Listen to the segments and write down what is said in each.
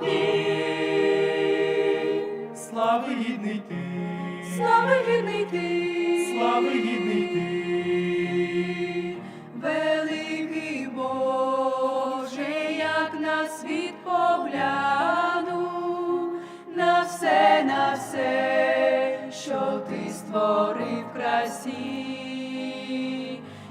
ти, Слава гідний ти, слава гідний ти, Ти святий, ти створив в красі,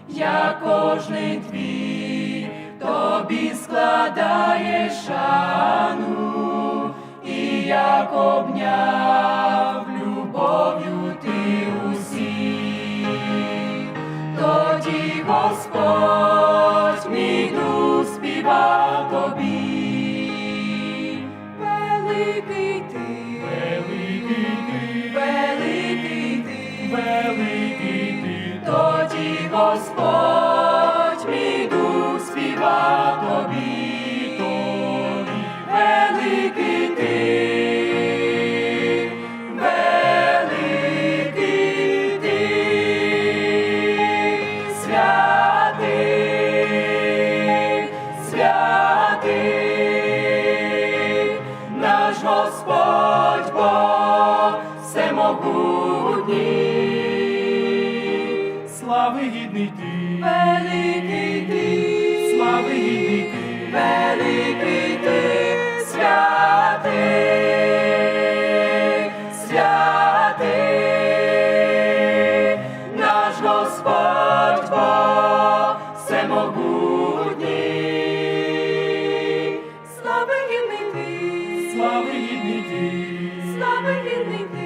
я кожний твій тобі складає шану, і як обняв любов'ю ти усіх, тоді Господь мій дух співа великий ти, тоді Господь мій дух співа тобі. тобі, Великий ти, великий ти, святий, наш Господь Бог всемогутній. Слава гідний ти, Великий ти, слава гідний ти, великий ти, святий, святий, наш Господь Бог всемогутній. Гідний ти, слава гідний ти, слава гідний ти,